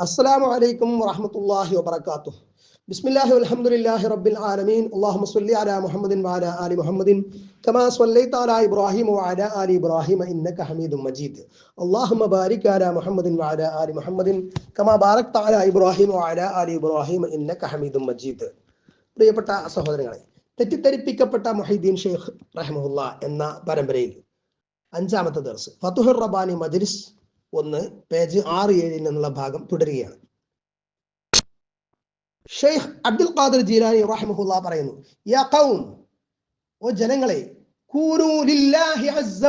അസ്സലാമു അലൈക്കും വറഹമത്തല്ലാഹി വബർക്കാത്തു ബിസ്മില്ലാഹി അൽഹംദുലില്ലാഹി റബ്ബിൽ ആലമീൻ. അല്ലാഹുമ്മ സ്വല്ലി അലാ മുഹമ്മദിൻ വഅലാ ആലി മുഹമ്മദിൻ. കമാ സ്വല്ലൈത അലാ ഇബ്രാഹിം വഅലാ ആലി ഇബ്രാഹിമ ഇന്നക ഹമീദും മജീദ്. അല്ലാഹുമ്മ ബാരിക് അലാ മുഹമ്മദിൻ വഅലാ ആലി മുഹമ്മദിൻ. കമാ ബാരക്ത അലാ ഇബ്രാഹിം വഅലാ ആലി ഇബ്രാഹിമ ഇന്നക ഹമീദും മജീദ്. പ്രിയപ്പെട്ട സഹോദരങ്ങളെ തെറ്റിദ്ധരിപ്പിക്കപ്പെട്ട മൊഹീദ്ദീൻ ഷെയ്ഖ് റഹ്മുല്ല എന്ന പരമ്പരയിൽ അഞ്ചാമത്തെ ദർസ് ഫതുഹുർ റബാനി മജ്ലിസ് ഒന്ന് പേജ് ആറ് ഏഴിൽ നിന്നുള്ള ഭാഗം തുടരുകയാണ്. ഷെയ്ഖ് അബ്ദുൽ ഖാദർ ജീലാനി റഹ്മുല്ല പറയുന്നു യാ ഓ ജനങ്ങളെ ലില്ലാഹി അസ്സ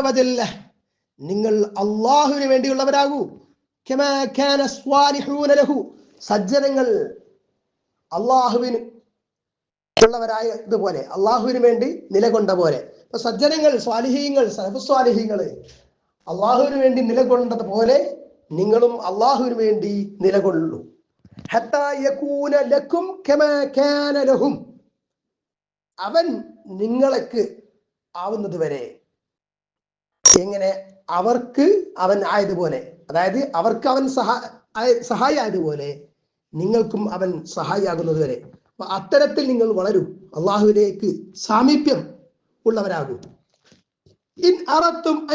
നിങ്ങൾ അള്ളാഹുവിന് വേണ്ടിയുള്ളവരാകൂ. കമാ ലഹു സജ്ജനങ്ങൾ അള്ളാഹുവിന് ഉള്ളവരായ ഇതുപോലെ അള്ളാഹുവിന് വേണ്ടി നിലകൊണ്ട പോലെ സജ്ജനങ്ങൾ സ്വാലിഹീങ്ങൾ സ്വാലിഹീങ്ങൾ അള്ളാഹുവിന് വേണ്ടി നിലകൊള്ളേണ്ടത് പോലെ നിങ്ങളും അള്ളാഹുവിന് വേണ്ടി നിലകൊള്ളൂ. ലഹും. അവൻ നിങ്ങൾക്ക് ആവുന്നത് വരെ എങ്ങനെ? അവർക്ക് അവൻ ആയതുപോലെ അതായത് അവർക്ക് അവൻ സഹായ സഹായി ആയതുപോലെ നിങ്ങൾക്കും അവൻ സഹായിയാകുന്നത് വരെ. അത്തരത്തിൽ നിങ്ങൾ വളരും. അള്ളാഹുവിലേക്ക് സാമീപ്യം ഉള്ളവരാകൂ. ഇൻ അറത്തും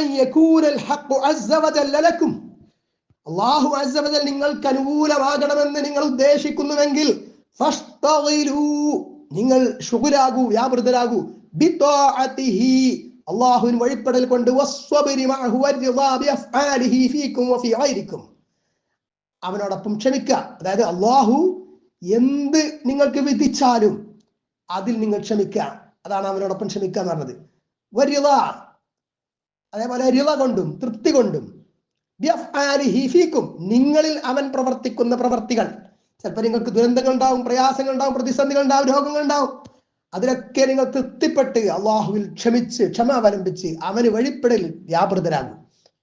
അള്ളാഹു അസ്സ നിങ്ങൾക്ക് അനുകൂലമാകണമെന്ന് നിങ്ങൾ ഉദ്ദേശിക്കുന്നുവെങ്കിൽ നിങ്ങൾ ഷുഗുരാകൂ വ്യാപൃതരാകൂ. അള്ളാഹുവിൻ വഴിപ്പെടൽ കൊണ്ട് അവനോടൊപ്പം ക്ഷമിക്കുക. അതായത് അള്ളാഹു എന്ത് നിങ്ങൾക്ക് വിധിച്ചാലും അതിൽ നിങ്ങൾ ക്ഷമിക്കുക. അതാണ് അവനോടൊപ്പം ക്ഷമിക്കുക എന്ന് പറഞ്ഞത്. വരിത അതേപോലെ രിവ കൊണ്ടും തൃപ്തി കൊണ്ടും. ഹിഫീക്കും നിങ്ങളിൽ അവൻ പ്രവർത്തിക്കുന്ന പ്രവർത്തികൾ. ചിലപ്പോൾ നിങ്ങൾക്ക് ദുരന്തങ്ങൾ ഉണ്ടാവും പ്രയാസങ്ങൾ ഉണ്ടാവും പ്രതിസന്ധികൾ ഉണ്ടാവും രോഗങ്ങൾ ഉണ്ടാവും. അതിലൊക്കെ നിങ്ങൾ തൃപ്തിപ്പെട്ട് അള്ളാഹുവിൽ ക്ഷമിച്ച് ക്ഷമ അവലംബിച്ച് അവന് വഴിപ്പെടലിൽ വ്യാപൃതരാകും.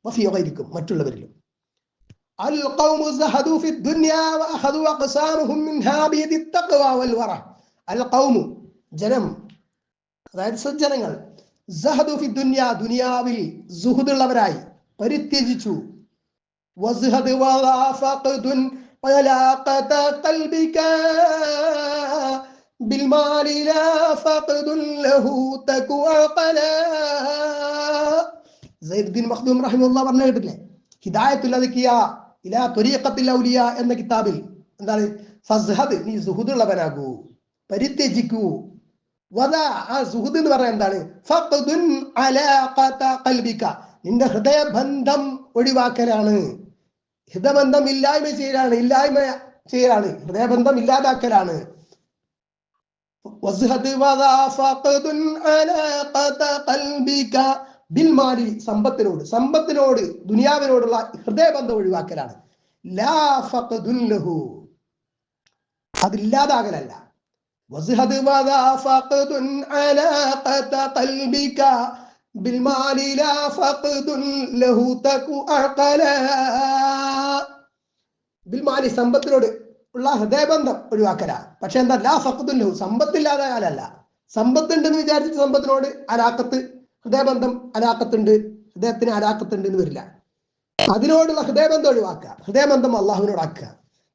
വഫിയായിരിക്കും മറ്റുള്ളവരിലും. ജനം അതായത് സജ്ജനങ്ങൾ സഹദു ഫി ദുനിയ ദുനിയാവിൽ സുഹൃദുള്ളവരായി പരിത്യജിച്ചു വസ്ഹദ് വലാ ഫഖദുൻ വലാഖത ഖൽബിക بالمال لا فقد له تكوى قلا സൈദ് ബിൻ മഖ്ദൂം റഹിമഹുല്ലാ പറഞ്ഞു കേട്ടില്ലേ ഹിദായത്തുൽ അദ്കിയ ഇലാ ത്വരീഖത്തിൽ ഔലിയ എന്ന കിതാബിൽ എന്താണ് ഫസ്ഹദ് നീ സുഹുദുള്ളവനാകൂ പരിത്യജിക്കൂ വദ ആ സുഹുദ് എന്ന് പറഞ്ഞാൽ എന്താണ്? ഖൽബിക. നിന്റെ ഹൃദയബന്ധം ഒഴിവാക്കലാണ്. ഹൃദയബന്ധം ഇല്ലായ്മ ചെയ്യലാണ് ഇല്ലായ്മ ചെയ്യലാണ്. ഹൃദയബന്ധം ഇല്ലാതാക്കലാണ്. ബിൽമാലി സമ്പത്തിനോട് സമ്പത്തിനോട് ദുനിയാവിനോടുള്ള ഹൃദയബന്ധം ഒഴിവാക്കലാണ്. അതില്ലാതാകലല്ല. വസ്ഹദ് വദാ ഫഖ്ദുൻ അലാഖത ഖൽബിക ബിൽമാലി لا ഫഖ്ദുൻ ലഹു തകു അഖല ബിൽമാലി സമ്പത്തിനോട് ഉള്ള ഹൃദയബന്ധം ഒഴിവാക്കല. പക്ഷെ എന്താ ലാ ഫഖ്ദുൻ ലഹു സമ്പത്തില്ലാതാകലല്ല സമ്പത്തുണ്ടെന്ന് വിചാരിച്ചിട്ട് സമ്പത്തിനോട് അരാക്കത്ത് ഹൃദയബന്ധം അരാക്കത്തുണ്ട് ഹൃദയത്തിന് അരാക്കത്തുണ്ട് എന്ന് വരില്ല. അതിനോടുള്ള ഹൃദയബന്ധം ഒഴിവാക്കുക. ഹൃദയബന്ധം അള്ളാഹുവിനോടാക്കുക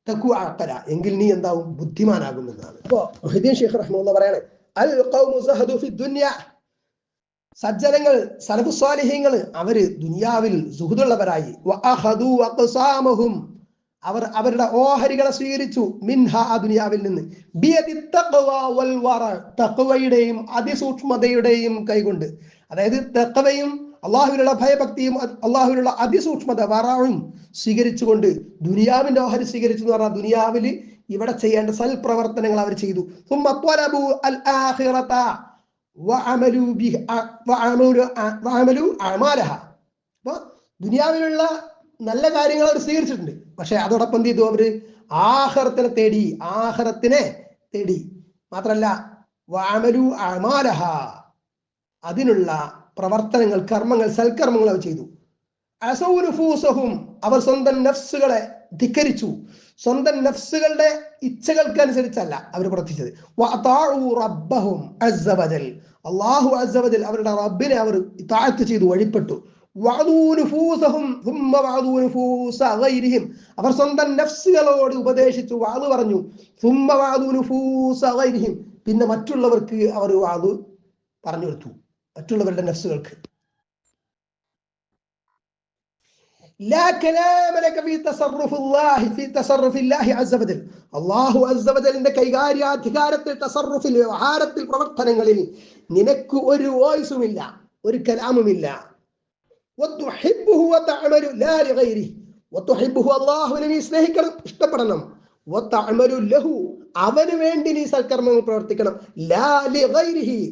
തക്കു ആക്കല. എങ്കിൽ നീ എന്താവും? ബുദ്ധിമാനാകും എന്നാണ്. ഇപ്പോ മൊഹിദ്ദീൻ ഷെയ്ഖ് റഹ്മെന്ന് പറയാണ് അൽ സജ്ജനങ്ങൾ സലഫുസ്വാലിഹ്യങ്ങൾ അവർ ദുനിയാവിൽ സുഹൃതുള്ളവരായി അവർ അവരുടെ ഓഹരികളെ സ്വീകരിച്ചു. മിൻഹ ആ ദുനിയാവിൽ നിന്ന്. തക്കവയുടെയും അതിസൂക്ഷ്മതയുടെയും കൈകൊണ്ട്. അതായത് തഖ്വയും അള്ളാഹുവിനുള്ള ഭയഭക്തിയും അള്ളാഹുവിനുള്ള അതിസൂക്ഷ്മത വറാവും സ്വീകരിച്ചുകൊണ്ട് ദുനിയാവിന്റെ ഓഹരി സ്വീകരിച്ചു എന്ന് പറഞ്ഞാൽ ദുനിയാവിൽ ഇവിടെ ചെയ്യേണ്ട സൽപ്രവർത്തനങ്ങൾ അവർ ചെയ്തു. ദുനിയാവിലുള്ള നല്ല കാര്യങ്ങൾ അവർ സ്വീകരിച്ചിട്ടുണ്ട്. പക്ഷെ അതോടൊപ്പം എന്ത് ചെയ്തു അവർ ആഹ്റത്തിനെ തേടി ആഹ്റത്തിനെ തേടി. മാത്രല്ല വാമലു അമാലഹ അതിനുള്ള പ്രവർത്തനങ്ങൾ കർമ്മങ്ങൾ സൽക്കർമ്മങ്ങൾ അവർ ചെയ്തു. അസൗനുഫൂസഹും അവർ സ്വന്തം നഫ്സുകളെ ധിക്കരിച്ചു. സ്വന്തം നഫ്സുകളുടെ ഇച്ഛകൾക്കനുസരിച്ചല്ല അവർ പ്രവർത്തിച്ചത്. റബ്ബഹും അള്ളാഹു അസവജൽ അവരുടെ റബ്ബിനെ അവർ താഴ്ത്തു ചെയ്തു വഴിപ്പെട്ടു. അവർ സ്വന്തം നഫ്സുകളോട് ഉപദേശിച്ചു വാതു പറഞ്ഞു പിന്നെ മറ്റുള്ളവർക്ക് അവർ വാതു പറഞ്ഞു കൊടുത്തു. മറ്റുള്ളവരുടെ നഫ്സുകൾക്ക്. വ്യവഹാരത്തിൽ പ്രവർത്തനങ്ങളിൽ നിനക്ക് ഒരു വോയിസും ഇല്ല ഒരു കലാമുമില്ല. സ്നേഹിക്കണം ഇഷ്ടപ്പെടണം. അവന് വേണ്ടി നീ സൽക്കർമ്മങ്ങൾ പ്രവർത്തിക്കണം.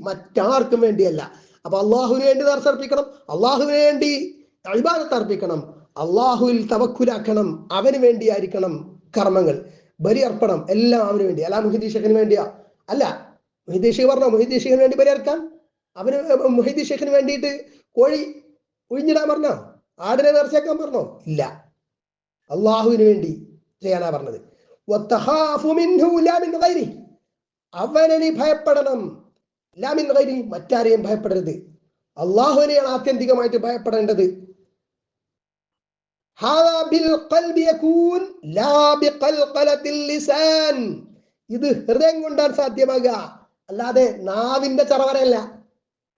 മറ്റാർക്കും വേണ്ടിയല്ല. അപ്പൊ അള്ളാഹുവിന് വേണ്ടി ദർശർപ്പിക്കണം അള്ളാഹുവിന് വേണ്ടി അഴിബാദത്ത് അർപ്പിക്കണം. അള്ളാഹുവിൽ തവക്കുലാക്കണം. അവന് വേണ്ടിയായിരിക്കണം കർമ്മങ്ങൾ. ബലി അർപ്പണം. എല്ലാം അവന് വേണ്ടി. അല്ല മുഹിദീഷക്കിന് വേണ്ടിയാ? അല്ല. മുഹിദി ഷെഖ് പറഞ്ഞോ? മുഹിദി ഷെഖിന് വേണ്ടി ബലി അർക്കാൻ? അവന് മുഹിദീഷക്കിന് വേണ്ടിയിട്ട് കോഴി ഒഴിഞ്ഞിടാൻ പറഞ്ഞോ? ആടിനെ നേർച്ചയാക്കാൻ പറഞ്ഞോ? ഇല്ല. അള്ളാഹുവിന് വേണ്ടി ചെയ്യാനാ പറഞ്ഞത്. അവനെ നീ ഭയപ്പെടണം. ലാ മിൻ മറ്റാരെയും ഭയപ്പെടരുത്. അള്ളാഹുവിനെയാണ് ആത്യന്തികമായിട്ട് ഭയപ്പെടേണ്ടത്. ഇത് ഹൃദയം കൊണ്ടാണ് സാധ്യമാകുക. അല്ലാതെ നാവിന്റെ ചറവരല്ല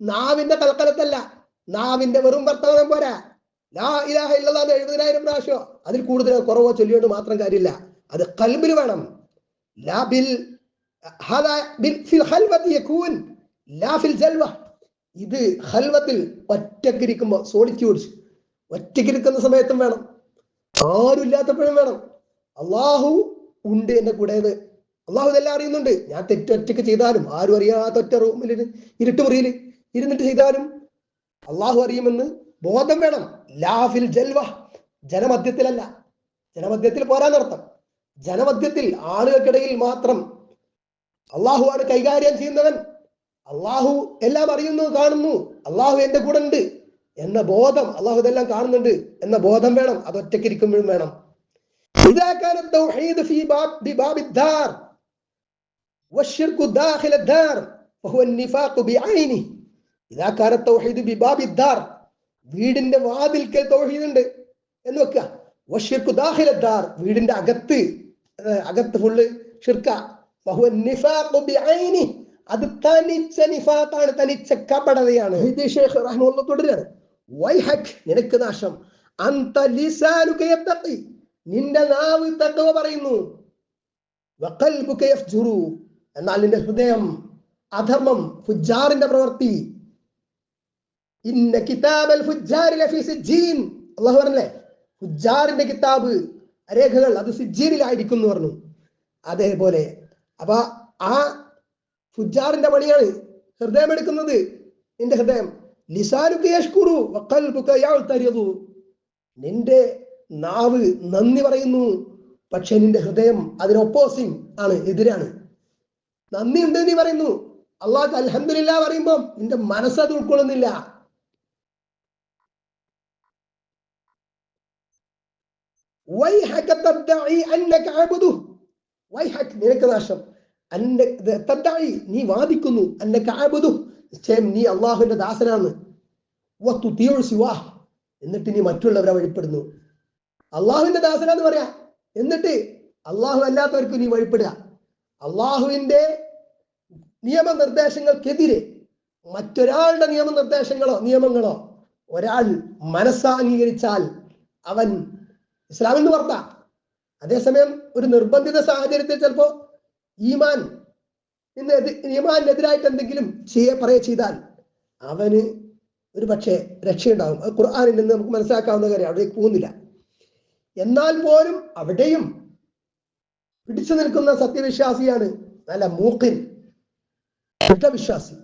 നാവിന്റെ കൽക്കലത്തല്ല. നാവിന്റെ വെറും വർത്തമാനം പോരാ. ലാ ഇലാഹ ഇല്ലല്ലാഹ് എഴുപതിനായിരം പ്രാവശ്യമോ അതിൽ കൂടുതൽ കുറവോ ചൊല്ലിയോണ്ട് മാത്രം കാര്യമില്ല. അത് കൽബിൽ വേണം. ഫിൽ ലാ ഫിൽ ജൽവ. ഇത് ഹൽവത്തിൽ ഒറ്റക്കിരിക്കുമ്പോൾ സോളിറ്റ്യൂഡ്സ് ഒറ്റക്കിരിക്കുന്ന സമയത്തും വേണം. ആരും ഇല്ലാത്തപ്പോഴും വേണം. അള്ളാഹു ഉണ്ട് എന്റെ കൂടെ അള്ളാഹു ഇതെല്ലാം അറിയുന്നുണ്ട്. ഞാൻ തെറ്റൊറ്റക്ക് ചെയ്താലും ആരും അറിയാത്ത ഒറ്റ റൂമിൽ ഇരുട്ട് മുറിയിൽ ഇരുന്നിട്ട് ചെയ്താലും അള്ളാഹു അറിയുമെന്ന് ബോധം വേണം. ലാഫിൽ ജൽവ. ജനമധ്യത്തിലല്ല. ജനമധ്യത്തിൽ പോരാന്നർത്ഥം ജനമധ്യത്തിൽ ആളുകൾക്കിടയിൽ മാത്രം അള്ളാഹു ആണ് കൈകാര്യം ചെയ്യുന്നവൻ. അള്ളാഹു എല്ലാം അറിയുന്നു കാണുന്നു. അള്ളാഹു എന്റെ കൂടെ ഉണ്ട് എന്ന ബോധം അള്ളാഹു ഇതെല്ലാം കാണുന്നുണ്ട് എന്ന ബോധം വേണം. അത് ഒറ്റക്കിരിക്കുമ്പോഴും വേണം. വീടിന്റെ വാതിൽക്കൽ തൗഹീദുണ്ട്. എന്ന് വെക്കുക. വഷിർക്കു വീടിന്റെ അകത്ത് അകത്ത് ഫുള്ള് ഷിർക്ക ബിഐനി അത് തനിച്ച നിഫാത്താണ് തനിച്ച കപടതയാണ്. ഷേഖ് റഹ്മുള്ള തുടരുകയാണ് വൈഹക് നിനക്ക് നാശം. അന്ത ലിസാനുക യത്തഖി നിന്റെ നാവ് തക്കവ പറയുന്നു. യഫ്ജുറു. എന്നാൽ നിന്റെ ഹൃദയം അധർമ്മം ഫുജാറിന്റെ പ്രവൃത്തി. ഇന്ന കിതാബൽ ഫുജാരി ലഫീ സിജ്ജീൻ. അല്ലാഹു പറഞ്ഞല്ലേ? ഫുജാറിന്റെ കിതാബ് രേഖകൾ അത് സിജീനിലായിരിക്കും എന്ന് പറഞ്ഞു. അതേപോലെ അപ്പൊ ആ ഫുജാറിന്റെ പണിയാണ് ഹൃദയം എടുക്കുന്നത് നിന്റെ ഹൃദയം. ലിസാനുക യഷ്കുറു വഖൽബുക യഅ്തരിദു നിന്റെ നാവ് നന്ദി പറയുന്നു. പക്ഷെ നിന്റെ ഹൃദയം അതിന് ഒപ്പോസിങ് ആണ് എതിരാണ്. നന്ദി ഉണ്ട് നീ പറയുന്നു. അള്ളാഹ് അലഹമില്ല പറയുമ്പോ നിന്റെ ഉൾക്കൊള്ളുന്നില്ല. അന്നക അബ്ദു. വൈഹക് നിനക്ക് നാശം. തദ്ദഈ നീ വാദിക്കുന്നു അന്റെ കാബുദു നിശ്ചയം നീ അള്ളാഹുവിന്റെ ദാസനാണ്. സിവാഹ് എന്നിട്ട് നീ മറ്റുള്ളവരെ വഴിപ്പെടുന്നു. അള്ളാഹുവിന്റെ ദാസനാന്ന് പറയാ. എന്നിട്ട് അള്ളാഹു അല്ലാത്തവർക്ക് നീ വഴിപ്പെടുക. അള്ളാഹുവിന്റെ നിയമനിർദ്ദേശങ്ങൾക്കെതിരെ മറ്റൊരാളുടെ നിയമനിർദ്ദേശങ്ങളോ നിയമങ്ങളോ ഒരാൾ മനസ്സാംഗീകരിച്ചാൽ അവൻ ഇസ്ലാമിൽ നിന്ന് പുറത്താ. അതേസമയം ഒരു നിർബന്ധിത സാഹചര്യത്തിൽ ചിലപ്പോ ഈമാൻ ഇന്ന് എതി- ഈമാനെതിരായിട്ട് എന്തെങ്കിലും ചെയ്യ പറയ ചെയ്താൽ അവന് ഒരു പക്ഷേ രക്ഷയുണ്ടാകും അത് ഖുർആാനിൽ നിന്ന് നമുക്ക് മനസ്സിലാക്കാവുന്ന കാര്യം അവിടേക്ക് പോകുന്നില്ല എന്നാൽ പോലും അവിടെയും പിടിച്ചു നിൽക്കുന്ന സത്യവിശ്വാസിയാണ് നല്ല മൂക്കിൻ ദൃഢവിശ്വാസി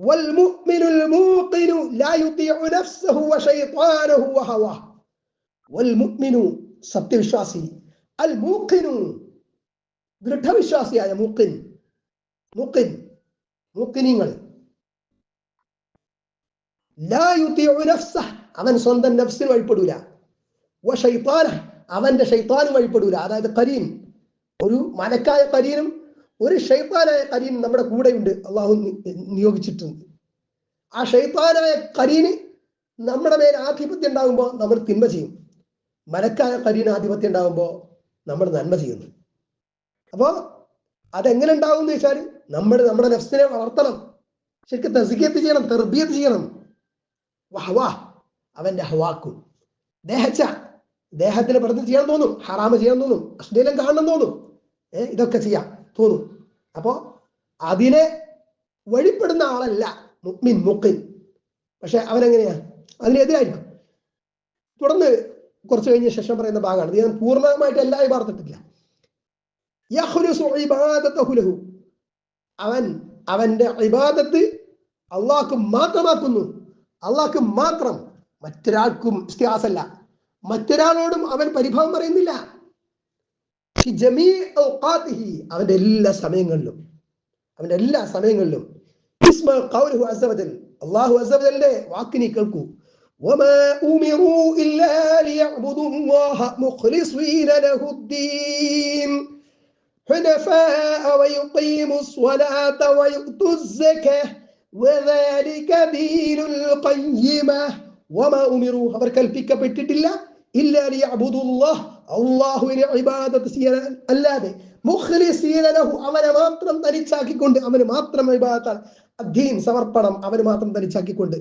والمؤمن الموقن لا يطيع نفسه وشيطانه وهواه والمؤمن സത്യവിശ്വാസി അൽ മൂക്കിനു ദൃഢവിശ്വാസിയായ മൂക്കിൻ മൂക്കിൻ മൂക്കിനിങ്ങൾ അവൻ സ്വന്തം നഫ്സിന് വഴിപ്പെടൂല. അവന്റെ ഷൈത്താനും വഴിപ്പെടൂല. അതായത് കരീൻ. ഒരു മലക്കായ കരീനും ഒരു ഷൈത്താനായ കരീനും നമ്മുടെ കൂടെയുണ്ട്. അള്ളാഹു നിയോഗിച്ചിട്ടുണ്ട്. ആ ഷെയ്ത്താനായ കരീന് നമ്മുടെ മേൽ ആധിപത്യം ഉണ്ടാകുമ്പോൾ നമ്മൾ തിന്മ ചെയ്യും. മലക്കായ കരീന് ആധിപത്യം ഉണ്ടാകുമ്പോൾ നമ്മൾ നന്മ ചെയ്യുന്നു. അപ്പോ അതെങ്ങനെ ഉണ്ടാവും എന്ന് വെച്ചാൽ നമ്മൾ നമ്മുടെ നെഫ്സിനെ വളർത്തണം. ശരിക്കും തസിക്കത്ത് ചെയ്യണം തെർബിയത്ത് ചെയ്യണം. വഹ്വാ അവന്റെ ഹവാക്കും ദേഹച്ച ദേഹത്തിന് പ്രതി ചെയ്യാൻ തോന്നും ഹറാമ ചെയ്യാൻ തോന്നും അശ്ലീലം കാണണം തോന്നും. ഏഹ് ഇതൊക്കെ ചെയ്യാം തോന്നും. അപ്പോ അതിനെ വഴിപ്പെടുന്ന ആളല്ല മുക്മിൻ മുക്കിൻ പക്ഷെ അവനെങ്ങനെയാ? അതിനെതിരായിരിക്കും. തുടർന്ന് കുറച്ച് കഴിഞ്ഞ ശേഷം പറയുന്ന ഭാഗമാണ്. ഇത് ഞാൻ പൂർണമായിട്ട് എല്ലാവരും പാർത്തിട്ടില്ല. അവൻ അവന്റെ ഇബാദത്ത് അള്ളാഹ്ക്ക് മാത്രമാക്കുന്നു. അള്ളാഹ്ക്ക് മാത്രം. മറ്റൊരാൾക്കും ഇസ്തിഹാസല്ല. മറ്റൊരാളോടും അവൻ പരിഭവം പറയുന്നില്ല. അവന്റെ എല്ലാ സമയങ്ങളിലും. അവന്റെ എല്ലാ സമയങ്ങളിലും. അള്ളാഹു അസവജലിന്റെ വാക്കിനി കേൾക്കൂ. وما أمروا إلا ليعبدوا الله مخلصين له الدين حنفاء ويقيموا الصلاة ويؤتوا الزكاة وذلك دين القيمة وما أمروا അവർ കൽപ്പിക്കപ്പെട്ടിട്ടില്ല ഇല്ല ലിയഅബുദുല്ലാഹ് അല്ലാഹുവിനെ ഇബാദത്ത് ചെയ്യാൻ അല്ലാതെ മുഖ്ലിസീന ലഹു അവനെ മാത്രം തനിച്ചാക്കിക്കൊണ്ട് അവന് മാത്രം ഇബാദത്താണ് അദ്ദീൻ സമർപ്പണം അവന് മാത്രം തനിച്ചാക്കിക്കൊണ്ട്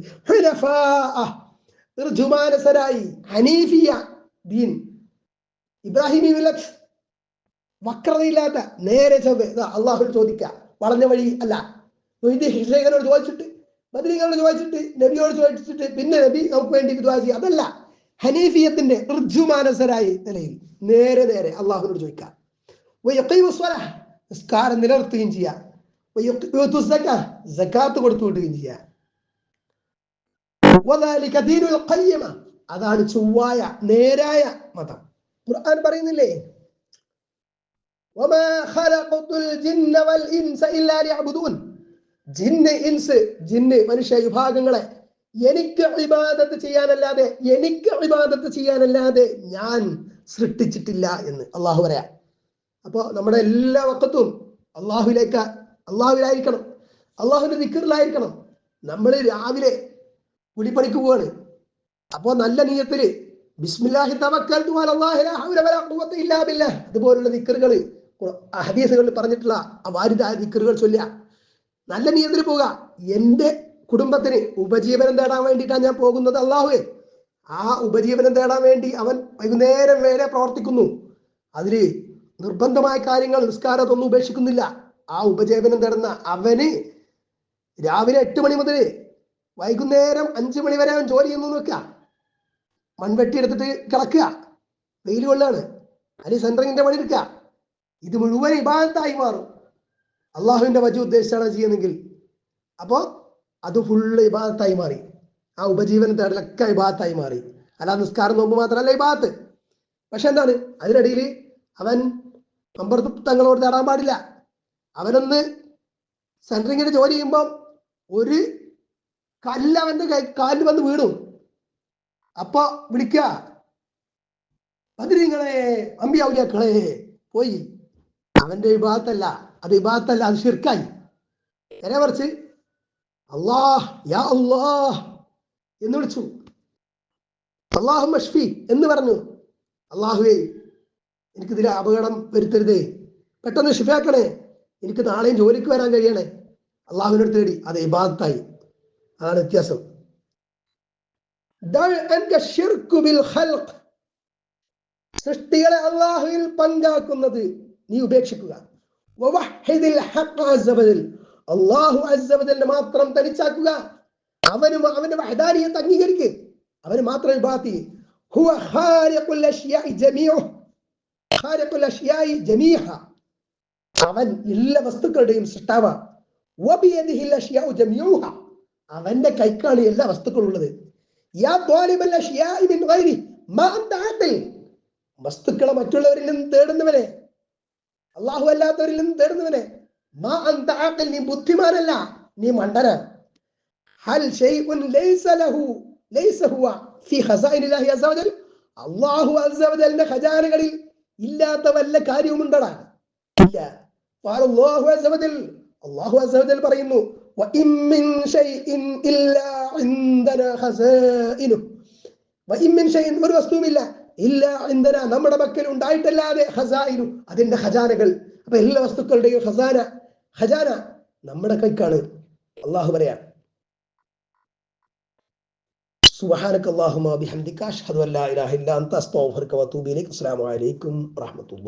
ഋജുമാനസരായി ഹനീഫിയ ദീൻ ഇബ്രാഹിമി വിലക്ഷ് വക്രതയില്ലാത്ത നേരെ ചവ് അള്ളാഹു ചോദിക്കുക. വളഞ്ഞ വഴി അല്ല. ഹിഷേഖനോട് ചോദിച്ചിട്ട് ബദരീകളോട് ചോദിച്ചിട്ട് നബിയോട് ചോദിച്ചിട്ട് പിന്നെ നബി നമുക്ക് വേണ്ടി വിദ്വാസി അതല്ല. ഹനീഫിയത്തിന്റെ ഋജുമാനസരായി നിലയിൽ നേരെ നേരെ അള്ളാഹുവിനോട് ചോദിക്കാം നിലനിർത്തുകയും ചെയ്യാം കൊടുത്തു ദീനുൽ ഖയ്യിമ. അതാണ് ചൊവ്വായ നേരായ മതം. ഖുർആൻ പറയുന്നില്ലേ? മനുഷ്യ വിഭാഗങ്ങളെ എനിക്ക് അഭിബാധത്ത് ചെയ്യാനല്ലാതെ എനിക്ക് അഭിബാധത്ത് ചെയ്യാനല്ലാതെ ഞാൻ സൃഷ്ടിച്ചിട്ടില്ല എന്ന് അള്ളാഹു പറയാം. അപ്പോൾ നമ്മുടെ എല്ലാ വക്കത്തും അള്ളാഹുവിലേക്ക് അള്ളാഹുലായിരിക്കണം അള്ളാഹുവിന്റെ ദിക്കറിലായിരിക്കണം നമ്മൾ രാവിലെ കുടിപ്പണിക്ക് പോവാണ് അപ്പോ നല്ല നീയത്തിൽ ബിസ്മില്ലാഹി ഇല്ലാ അതുപോലുള്ള ദിക്കറുകൾ ഹദീസുകളിൽ പറഞ്ഞിട്ടുള്ള ആ നിക്കറുകൾ ചൊല്ലുക. നല്ല നീയത്തിൽ പോവുക. എന്റെ കുടുംബത്തിന് ഉപജീവനം തേടാൻ വേണ്ടിയിട്ടാണ് ഞാൻ പോകുന്നത് അള്ളാഹുവേ ആ ഉപജീവനം തേടാൻ വേണ്ടി അവൻ വൈകുന്നേരം വേറെ പ്രവർത്തിക്കുന്നു. അതിൽ നിർബന്ധമായ കാര്യങ്ങൾ നിസ്കാരത്തൊന്നും ഉപേക്ഷിക്കുന്നില്ല. ആ ഉപജീവനം തേടുന്ന അവന് രാവിലെ എട്ട് മണി മുതൽ വൈകുന്നേരം അഞ്ചു മണി വരെ അവൻ ജോലി ചെയ്യുന്നു നോക്കുക മൺവെട്ടി എടുത്തിട്ട് കിടക്കുക. വെയിൽ കൊള്ളാണ്. അല്ലെ സെൻട്രിങ്ങിന്റെ പണി എടുക്കുക. ഇത് മുഴുവൻ ഇബാദത്തായി മാറും. അള്ളാഹുവിന്റെ വജു ഉദ്ദേശിച്ചാണ് ചെയ്യുന്നെങ്കിൽ അപ്പോ അത് ഫുള്ള് ഇബാദത്തായി മാറി. ആ ഉപജീവന തേടലൊക്കെ ഇബാദത്തായി മാറി. അല്ലാതെ നിസ്കാരം നോമ്പ് മാത്രമല്ല ഇബാദത്ത്. പക്ഷെ എന്താണ്? അതിനിടയിൽ അവൻ തങ്ങളോട് തേടാൻ പാടില്ല. അവനൊന്ന് സെൻട്രിങ്ങിന്റെ ജോലി ചെയ്യുമ്പം ഒരു കല്ല് അവന്റെ കൈ കാലിൽ വന്ന് വീടും അപ്പൊ വിളിക്ക ബദ്രീങ്ങളെ അമ്പിയാവുലിയാക്കളെ പോയി. അവന്റെ വിഭാഗത്തല്ല അത് വിഭാഗത്തല്ല അത് ശിർക്കായി. നേരെ മറിച്ച് അള്ളാഹ് യാ അള്ളാഹ് എന്ന് വിളിച്ചു. അള്ളാഹു മഷ്ഫി എന്ന് പറഞ്ഞു. അള്ളാഹുവേ എനിക്കിതിൽ അപകടം വരുത്തരുതേ. പെട്ടെന്ന് ഷിഫാക്കണേ എനിക്ക് നാളെയും ജോലിക്ക് വരാൻ കഴിയണേ. അള്ളാഹുവിനോട് തേടി അത് ഇബാദത്തായി അതാണ് വ്യത്യാസം ദൾ അൻക ശിർക്കു ബിൽ ഖൽഖ്. സൃഷ്ടികളെ അള്ളാഹുവിൽ പങ്കാക്കുന്നത് നീ ഉപേക്ഷിക്കുക വവഹ്ഹിദിൽ ഹഖ് അസ്സ വജൽ. അള്ളാഹു അസ്സവജലിനെ മാത്രം തനിച്ചാക്കുക അവനും അവന്റെ വഹദാനിയത്ത് അംഗീകരിക്ക് അവന് മാത്രം ഇബാത്തി ഹുവ ഖാലിഖുൽ അഷ്യാഇ ജമീഉഹ് ഖാലിഖുൽ അഷ്യാഇ ജമീഹ അവൻ എല്ലാ വസ്തുക്കളുടെയും സൃഷ്ടാവാ വബിയദിഹിൽ അഷ്യാഉ ജമീഉഹ അവന്റെ കൈക്കാണ് എല്ലാ വസ്തുക്കളും ഉള്ളത് യാ ത്വാലിബൽ അഷ്യാഇ മിൻ ഗൈരി മാ അൻത ആഖിൽ വസ്തുക്കളെ മറ്റുള്ളവരിൽ നിന്നും തേടുന്നവനെ. അള്ളാഹു അല്ലാത്തവരിൽ നിന്നും തേടുന്നവനെ. മാ അന്താക്കൽ നീ ബുദ്ധിമാനല്ല നീ മണ്ടന. ഹൽ ഷൈഉൻ ലൈസ ലഹു ലൈസ ഹുവ ഫി അല്ലാഹു ഖജാനകളിൽ ഇല്ലാത്ത വല്ല കാര്യവുമുണ്ടടാ. ഇല്ല. അല്ലാഹു അല്ലാഹു പറയുന്നു وإن من شيء إلا عندنا خزائنه وإن من شيء ഒരു വസ്തുവുമില്ല ഇല്ല ഇന്ധന നമ്മുടെ പക്കൽ ഉണ്ടായിട്ടല്ലാതെ ഖസായിനു അതിന്റെ ഖജാനകൾ അപ്പൊ എല്ലാ വസ്തുക്കളുടെയും ഖസാന ഖജാന നമ്മുടെ കൈക്കാണ് അള്ളാഹു പറയാം സുബ്ഹാനക അല്ലാഹുമ്മ ബിഹംദിക അഷ്ഹദു അൻ ലാ ഇലാഹ ഇല്ല അൻത അസ്തഗ്ഫിറുക വഅതൂബു ഇലൈക് അസ്സലാമു അലൈക്കും വറഹ്മത്തുള്ളാഹി